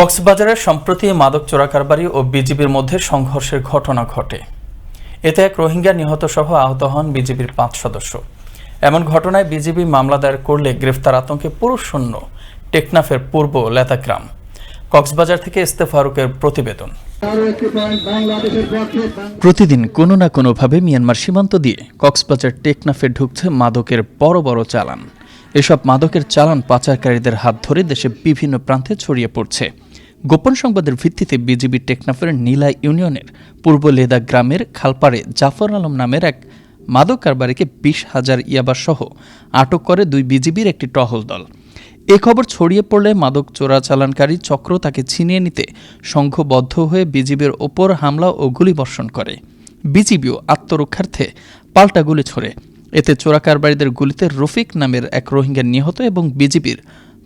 কক্সবাজারের সম্প্রতি মাদক চোরাকারবারি ও বিজিবির মধ্যে সংঘর্ষের ঘটনা ঘটে। এতে এক রোহিঙ্গা নিহত সহ আহত হন বিজিবির পাঁচ সদস্য। এমন ঘটনায় বিজিবি মামলা দায়ের করলে গ্রেফতার আতঙ্কে পুরুষ শূন্য টেকনাফের পূর্ব লেতাগ্রাম। কক্সবাজার থেকে ইস্তে ফারুকের প্রতিবেদন। প্রতিদিন কোনো না কোনোভাবে মিয়ানমার সীমান্ত দিয়ে কক্সবাজার টেকনাফে ঢুকছে মাদকের বড় বড় চালান। এসব মাদকের চালান পাচারকারীদের হাত ধরে দেশে বিভিন্ন প্রান্তে ছড়িয়ে পড়ছে। গোপন সংবাদের ভিত্তিতে বিজিবি টেকনাফের নীলা ইউনিয়নের পূর্ব লেদা গ্রামের খালপাড়ে জাফর আলম নামের এক মাদক কারবারিকে বিশ হাজার ইয়াবা সহ আটক করে দুই বিজিবির একটি টহল দল। এ খবর ছড়িয়ে পড়লে মাদক চোরাচালানকারী চক্র তাকে ছিনিয়ে নিতে সংঘবদ্ধ হয়ে বিজিবির ওপর হামলা ও গুলিবর্ষণ করে। বিজিবিও আত্মরক্ষার্থে পাল্টা গুলি ছোড়ে। এতে চোরাকারবারীদের গুলিতে রফিক নামের এক রোহিঙ্গা নিহত এবং বিজিবির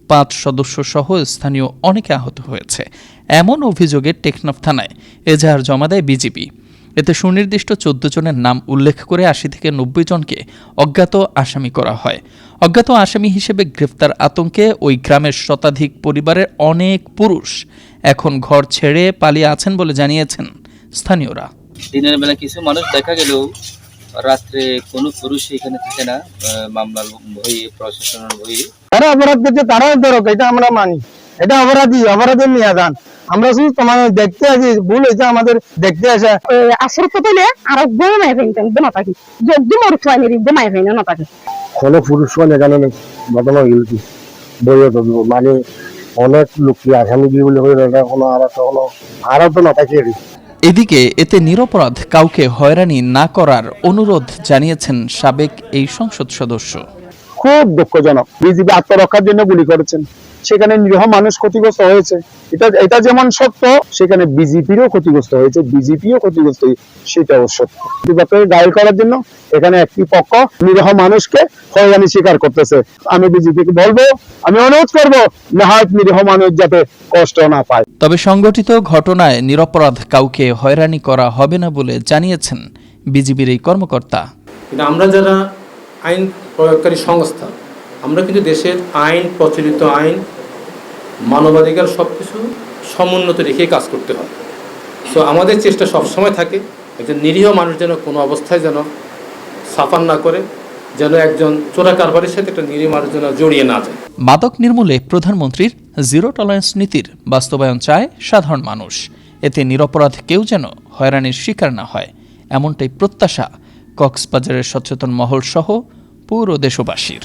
পাঁচ সদস্য সহ স্থানীয় অনেকে আহত হয়েছে। এমন অভিযোগে টেকনাফ থানায় এজাহার জমা দেয় বিজিবি। এতে সুনির্দিষ্ট চোদ্দ জনের নাম উল্লেখ করে আশি থেকে নব্বই জনকে অজ্ঞাত আসামি করা হয়। অজ্ঞাত আসামি হিসেবে গ্রেফতার আতঙ্কে ওই গ্রামের শতাধিক পরিবারের অনেক পুরুষ এখন ঘর ছেড়ে পালিয়ে আছেন বলে জানিয়েছেন স্থানীয়রা। দিনের বেলা কিছু মানুষ দেখা গেলেও রাত্রে কোনো পুরুষ এখানে থাকে না মামলার ভয়ে প্রশাসনের ভয়ে তারা অপরাধ করছে তারাও ধরক এটা আমরা মানি। এটা অপরাধী অপরাধের নিয়ে যান আমরা শুধু তোমার দেখতে আসি ভুল হয়েছে আমাদের দেখতে আসা। আসর পেলে আর গোমায় ফেলতেন দোনা থাকি। যদি মোর গোমায় ফেলে না থাকি। কোনো পুরুষ এখানে নেই ঘটনা গেছি বইয়ে ধরবো মানে অনেক লোক কি আসামি বলে হয়ে এটা কোনো আর কোনো আরও তো না থাকে এদিকে এতে নিরপরাধ কাউকে হয়রানি না করার অনুরোধ জানিয়েছেন সাবেক এই সংসদ সদস্য। খুব দুঃখজনক। বিজেপি আত্মরক্ষার জন্য গুলি করেছেন। সেখানে নিরীহ মানুষ ক্ষতিগ্রস্ত হয়েছে। এটা এটা যেমন সত্য সেখানে বিজেপিরও ক্ষতিগ্রস্ত হয়েছে বিজেপিও ক্ষতিগ্রস্ত হয়েছে সেটাও সত্য। বিপক্ষে করার জন্য এখানে একটি পক্ষ নিরীহ মানুষকে হয়রানি স্বীকার করতেছে। আমি বিজেপিকে বলব আমি অনুরোধ করব নেহাত নিরীহ মানুষ যাতে কষ্ট না পায়। তবে সংগঠিত ঘটনায় নিরপরাধ কাউকে হয়রানি করা হবে না বলে জানিয়েছেন বিজেপির এই কর্মকর্তা। কিন্তু আমরা যারা আইন প্রয়োগকারী সংস্থা আমরা কিন্তু দেশের আইন, প্রচলিত আইন, মানবাধিকার সব কিছু সমুন্নত রেখে কাজ করতে হয়। সো আমাদের চেষ্টা সবসময় থাকে একজন নিরীহ মানুষ যেন কোনো অবস্থায় যেন সাফার না করে, যেন একজন চোরা কারবারের সাথে একটা নিরীহ মানুষ যেন জড়িয়ে না যায়। মাদক নির্মূলে প্রধানমন্ত্রীর জিরো টলারেন্স নীতির বাস্তবায়ন চায় সাধারণ মানুষ। এতে নিরপরাধ কেউ যেন হয়রানির শিকার না হয়, এমনটাই প্রত্যাশা কক্সবাজারের সচেতন মহল সহ পুরো দেশবাসীর।